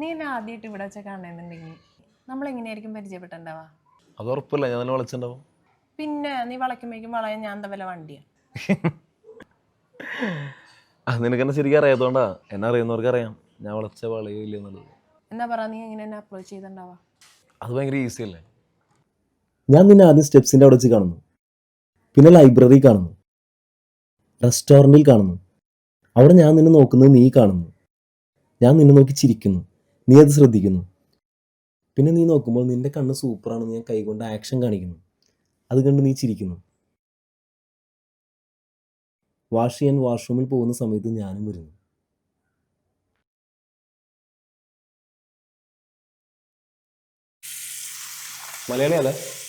നീ എന്നെ ആദ്യമായിട്ട് ഇവിടെ വെച്ച കാണുന്നുണ്ടെങ്കിൽ നമ്മൾ എങ്ങനെയായിരിക്കും പരിചയപ്പെട്ടുണ്ടാവാ അത് ഉറപ്പില്ല ഞാൻ തന്നെ വിളിച്ചിട്ടുണ്ടാവും. പിന്നെ നീ വളയ്ക്കുമ്പോഴേക്കും വളയാൻ ഞാൻ എന്താ വില വണ്ടിയാ? ആ നിനക്ക് എന്നെ ശരിക്കും അറിയാത്തോണ്ടാ. എന്നെ അറിയുന്നവർക്ക് അറിയാം. ഞാൻ വളച്ച വളയില്ല എന്നുള്ളത്. എന്നാ പറ നീ എങ്ങനെ എന്നെ അപ്രോച്ച് ചെയ്തിട്ടുണ്ടാവാ? അത് ഭയങ്കര ഈസി അല്ലേ? ഞാൻ നിന്നെ ആദ്യം സ്റ്റെപ്സിന്റെ അവിടെ വെച്ച് കാണുന്നു. പിന്നെ ലൈബ്രറി കാണുന്നു. റെസ്റ്റോറന്റിൽ കാണുന്നു. അവിടെ ഞാൻ നിന്നെ നോക്കുന്നത് നീ കാണുന്നു. ഞാൻ നിന്നെ നോക്കി ചിരിക്കുന്നു. നീ അത് ശ്രദ്ധിക്കുന്നു. പിന്നെ നീ നോക്കുമ്പോൾ നിന്റെ കണ്ണ് സൂപ്പറാണെന്ന് ഞാൻ കൈകൊണ്ട് ആക്ഷൻ കാണിക്കുന്നു. അത് കണ്ട് നീ ചിരിക്കുന്നു. വാഷ് ചെയ്യാൻ വാഷ്റൂമിൽ പോകുന്ന സമയത്ത് ഞാനും വരുന്നു. മലയാളി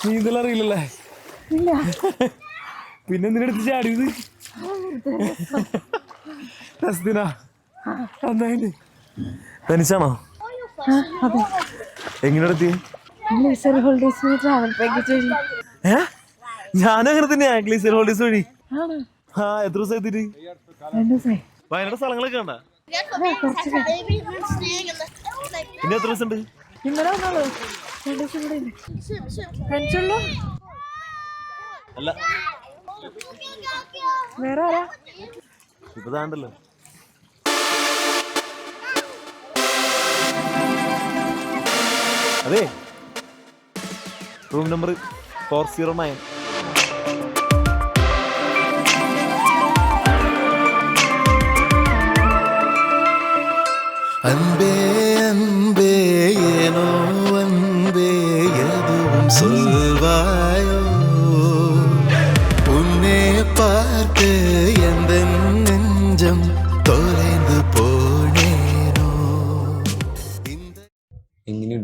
നീന്തൽ അറിയില്ലല്ലേ പിന്നെ എന്തിനടുത്ത് ചാടിയത്? രസത്തിനാ എന്തായാലും തനിച്ചാണോ എങ്ങനെ എടുത്തി? ട്രാവൽ പാക്കേജ് വഴി. ഏ? ഞാനും അങ്ങനെ തന്നെയാ ഗ്ലീസർ ഹോൾഡേഴ്സ് വഴി. ആ എത്ര ദിവസം വയനാട് സ്ഥലങ്ങളൊക്കെ പിന്നെ എത്ര ദിവസം ഉണ്ട് ഇന്നലെ വേറെ ഇപ്പതാണ്ടല്ലോ അതെ. Room number four zero nine. അൻപേ சொல்வாயோ? உன்னே பார்த்து எந்த நெஞ்சம் தொலைந்து போனேனோ? இந்த